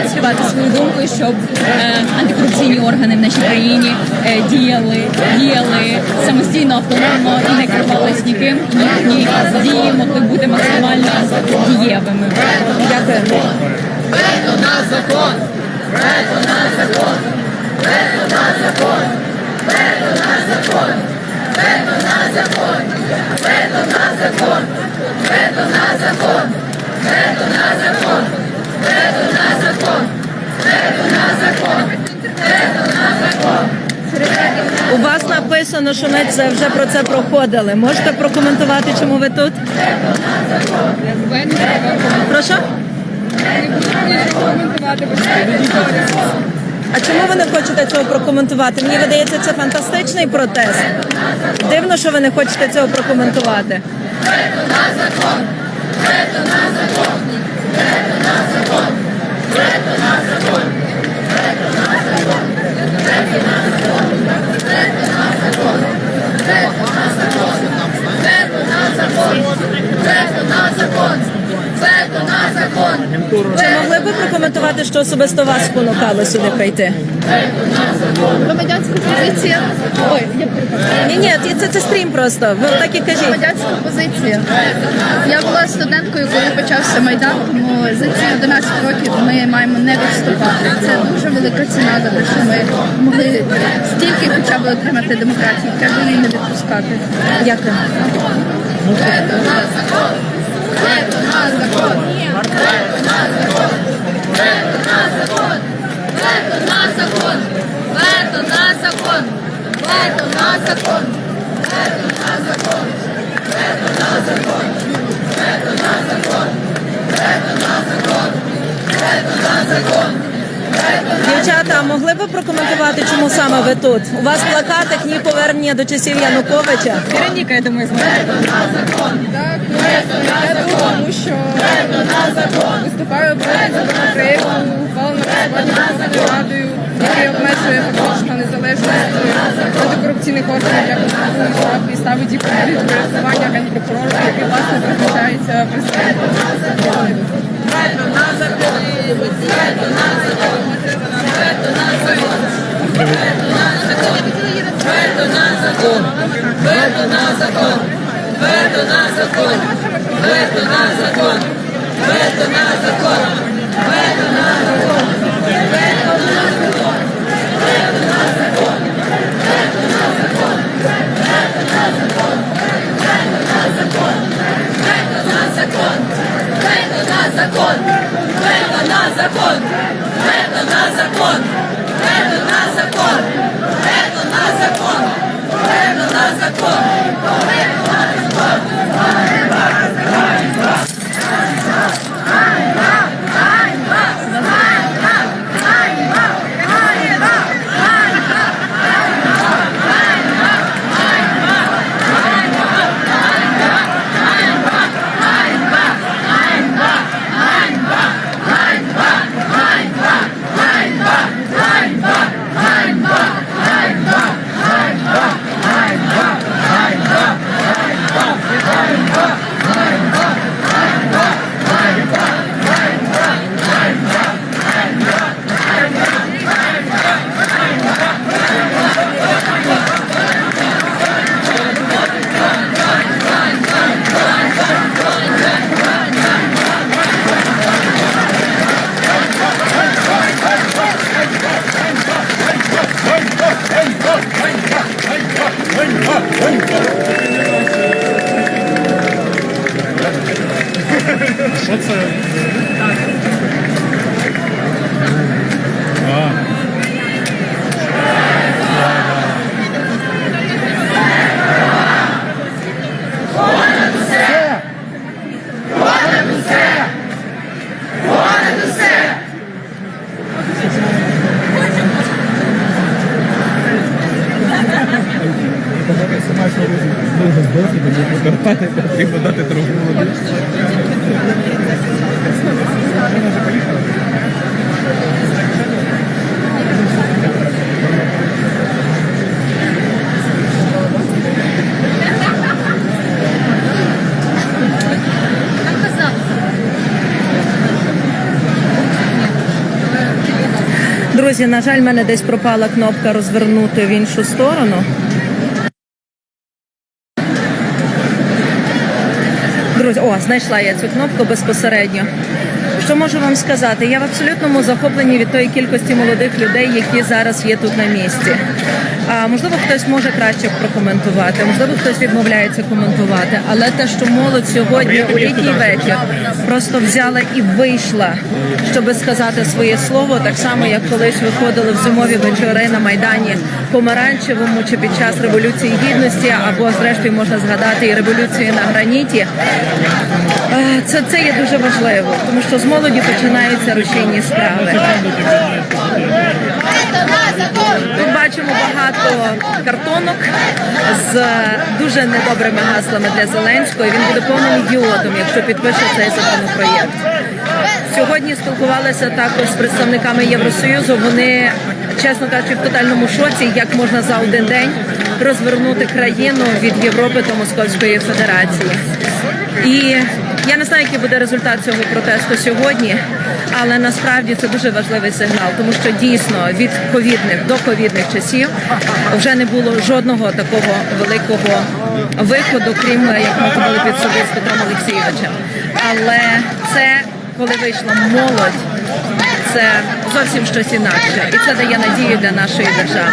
транслювати свою думку, щоб е, антикорупційні органи в нашій країні е, діяли, діяли самостійно, автономно і не керувались ніким. Їхні дії могли бути максимально дієвими. Дякую. У вас написано, що ми це вже про це проходили. Можете прокоментувати, чому ви тут? Прошу? А чому ви не хочете цього прокоментувати? Мені видається, це фантастичний протест. Дивно, що ви не хочете цього прокоментувати. Чи могли б ви прокоментувати, що особисто вас спонукало сюди прийти? Громадянська позиція. Ой, я. Ні, ні, це, це стрім просто. Ви так і кажіть. Громадянська позиція. Я була студенткою, коли почався майдан, тому за ці 11 років ми маємо не відступати. Це дуже велика ціна за те, що ми могли стільки хоча б отримати демократії. Треба її не відпускати. Дякую. Вето на закон! Вето на закон! Вето на закон! Дівчата, могли б ви прокоментувати, чому саме ви тут? У вас в плакатах ні повернення до часів Януковича. Вероніка, я думаю, знає. Так, ну, я тут, тому що виступаю проти законопроекту, ухваленого Верховною Радою, який обмежує фактично незалежність антикорупційних органів як і ставить їх під підпорядкування генпрокурору, який власне призначається президентом. Твердо на закон, твердо на закон, твердо на закон, твердо на закон, твердо на закон, твердо на закон, твердо на закон, твердо на закон, твердо на закон, твердо на закон, твердо на закон, твердо на закон, твердо на закон, твердо на закон, твердо на закон. Поверну на закон! Поверну на закон! Поверну Друзі, на жаль, мене десь пропала кнопка розвернути в іншу сторону. Друзі, о, знайшла я цю кнопку безпосередньо. Що можу вам сказати? Я в абсолютному захопленні від тої кількості молодих людей, які зараз є тут на місці. А, можливо, хтось може краще прокоментувати, можливо, хтось відмовляється коментувати. Але те, що молодь сьогодні у літній вечір просто взяла і вийшла, щоб сказати своє слово, так само як колись виходили в зимові вечори на майдані помаранчевому чи під час революції гідності, або зрештою можна згадати і революцію на граніті. Це, це є дуже важливо, тому що з молоді починаються рушійні справи. Тут бачимо багато картонок з дуже недобрими гаслами для Зеленського. Він буде повним ідіотом, якщо підпише цей законопроєкт. Сьогодні спілкувалися також з представниками Євросоюзу. Вони, чесно кажучи, в тотальному шоці, як можна за один день розвернути країну від Європи до Московської Федерації. І я не знаю, який буде результат цього протесту сьогодні, але насправді це дуже важливий сигнал, тому що дійсно від ковідних до ковідних часів вже не було жодного такого великого виходу, крім як ми ходили під суди з Петром Олексійовичем. Але це коли вийшла молодь, це зовсім щось інакше, і це дає надію для нашої держави.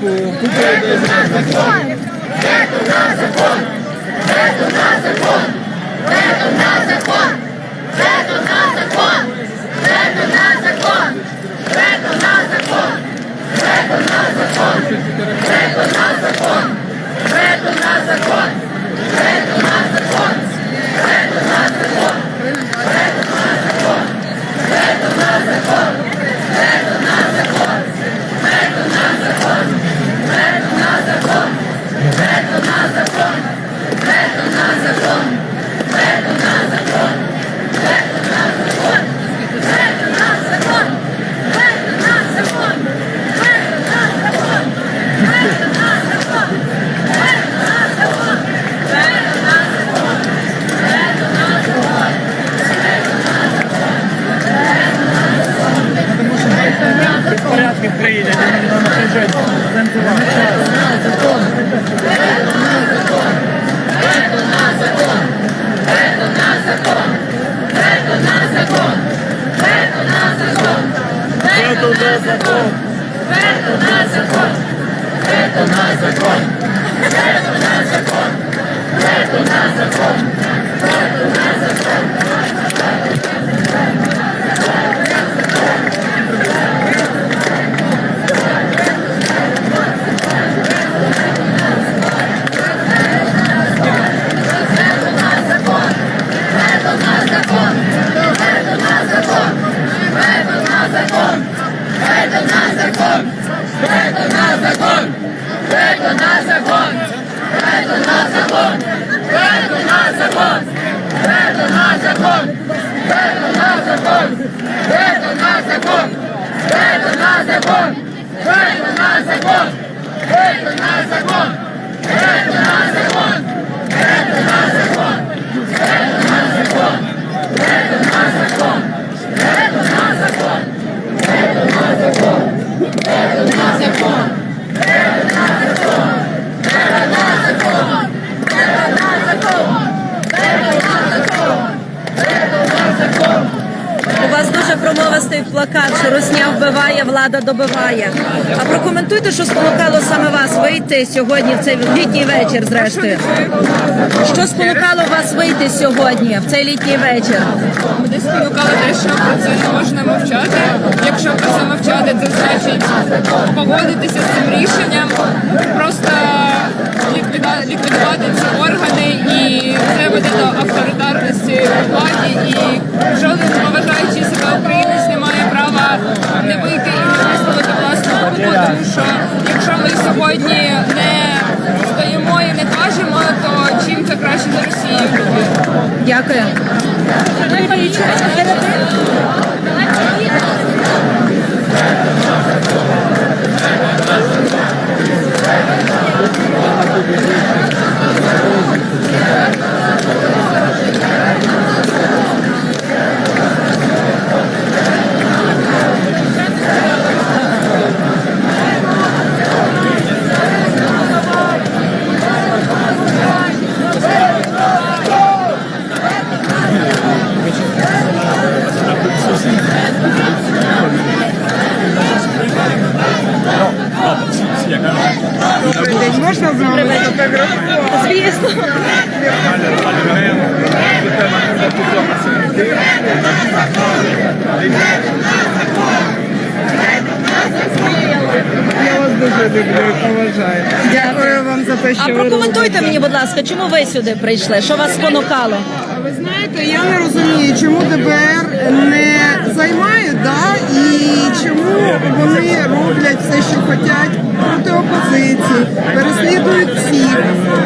порядки Вето на закон! Вето на закон! Вето на закон! Вето на закон! Вето на закон! У промовистий плакат, що Русня вбиває, влада добиває. А прокоментуйте, що спонукало саме вас вийти сьогодні в цей літній вечір, зрештою. Що спонукало вас вийти сьогодні в цей літній вечір? Мене спонукало те, що про це не можна мовчати. Якщо про це мовчати, це значить погодитися з цим рішенням, просто ліквідувати ці органи і приводи до авторитарності владі. І жоден поважаючий сюди прийшли? Що вас спонукало? Ви знаєте, я не розумію, чому ДБР не займає, да, і чому вони роблять все, що хочуть проти опозиції, переслідують всіх.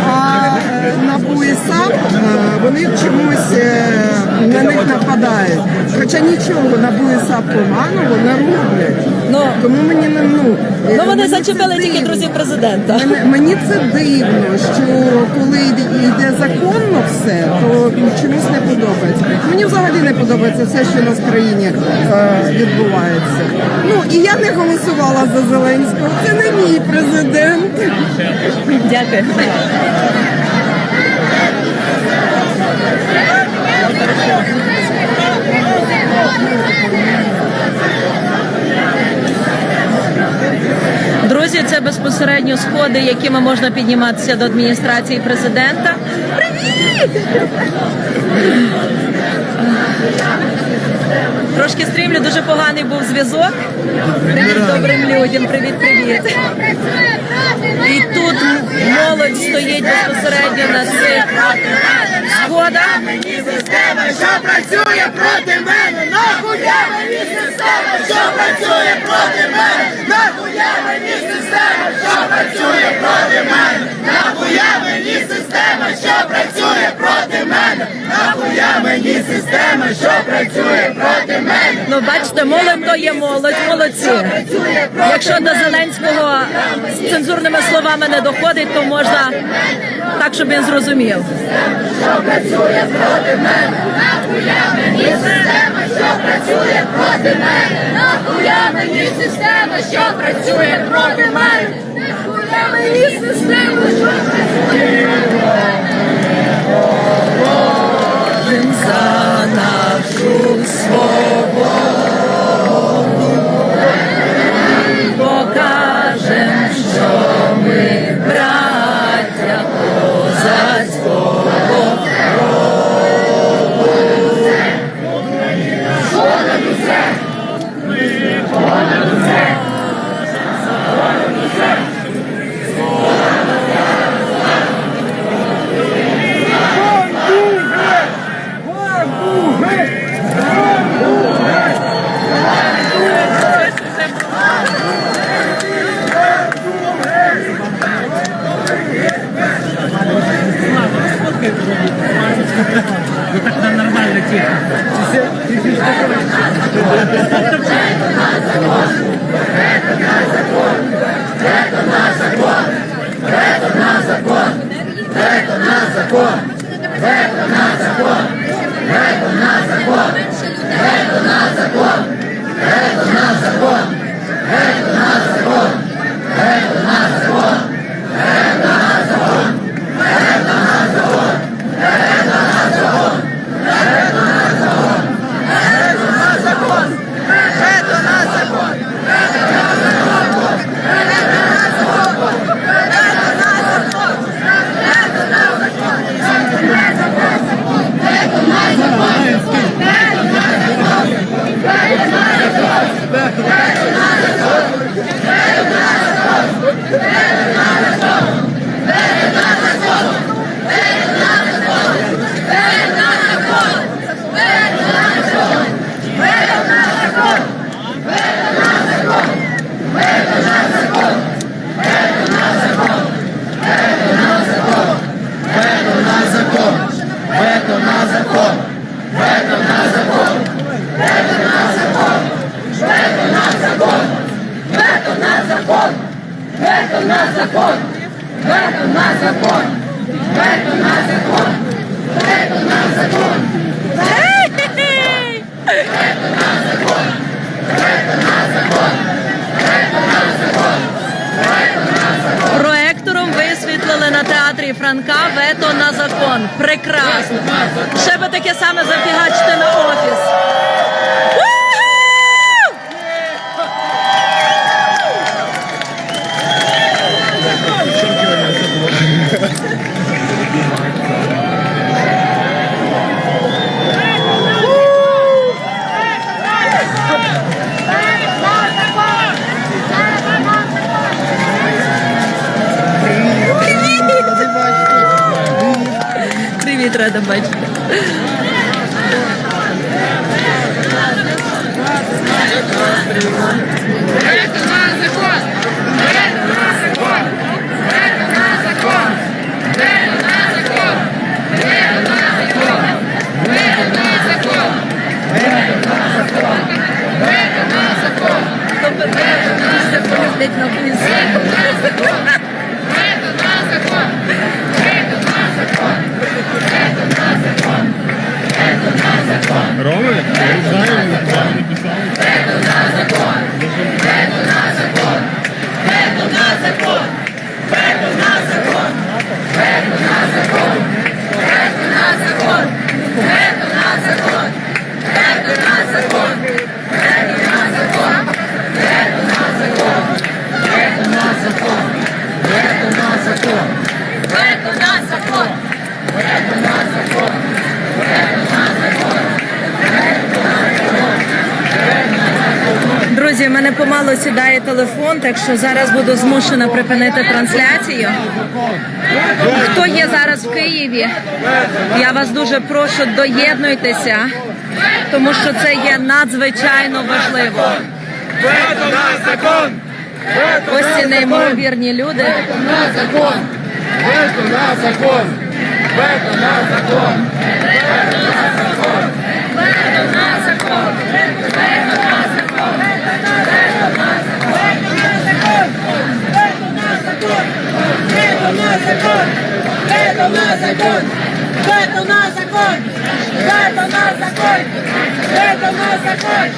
А НАБУ і САП е, вони чомусь е, на них нападають. Хоча нічого НАБУ і САП поганого не роблять. Ну, Тому мені не ну. е, ну вони зачепили тільки друзів президента. Мене- Мені це дивно, що коли йде- йде законно все, то чомусь не подобається. Мені взагалі не подобається все, що у нас в країні е, відбувається. Ну і я не голосувала за Зеленського. Це не мій президент. Дякую. Друзі, це безпосередньо сходи, якими можна підніматися до адміністрації президента. Привіт! Трошки стрімлю, дуже поганий був зв'язок. Привіт добрим людям, привіт, привіт. І тут молодь стоїть безпосередньо на цих сходах. Система, що працює проти мене, нахуя мені система, що працює проти мене, нахуя мені система, що працює проти мене, нахуя мені система, що працює проти мене, нахуя мені система, що працює проти мене. Ну, бачите, молодь то є молодь, молодці. Якщо до Зеленського з цензурними словами не доходить, то можна так, щоб він зрозумів. Нахуя мені система, що працює проти мене? Нахуя мені система, що працює проти мене, нахуя мені система, що працює проти мене. За нашу свободу Вето на закон! Вето на закон! Вето на закон! Вето на закон! Вето на закон! Вето на закон! Вето на закон! Вето на закон! Проектором висвітлили на театрі Франка вето на закон. Прекрасно. Ще би таке саме зафігачити на офіс. Привіт, рада бачити. Телефон, так що зараз буду змушена припинити трансляцію. Хто є зараз в Києві? Я вас дуже прошу, доєднуйтеся, тому що це є надзвичайно важливо. Ось ці неймовірні люди. Закон! Вето на закон! Вето на закон! Вето на закон! Вето на закон! Вето на закон! Вето на закон! Вето на закон!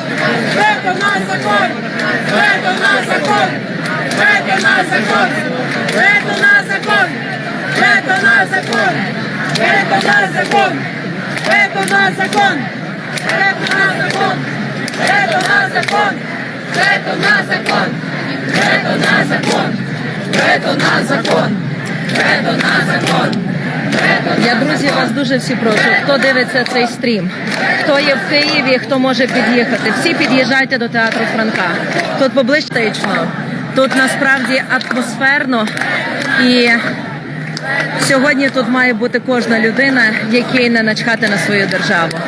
Вето на закон! Вето на закон! Вето на закон! Вето на закон! Вето на закон! Вето на закон! Вето на закон! Вето на закон! Вето на закон! Вето на закон! Вето на закон! Вето на закон! Вето на закон! Я друзі вас дуже всі прошу. Хто дивиться цей стрім, хто є в Києві, хто може під'їхати. Всі під'їжджайте до театру Франка. Тут поближно, тут насправді атмосферно і сьогодні тут має бути кожна людина, якій не начхати на свою державу.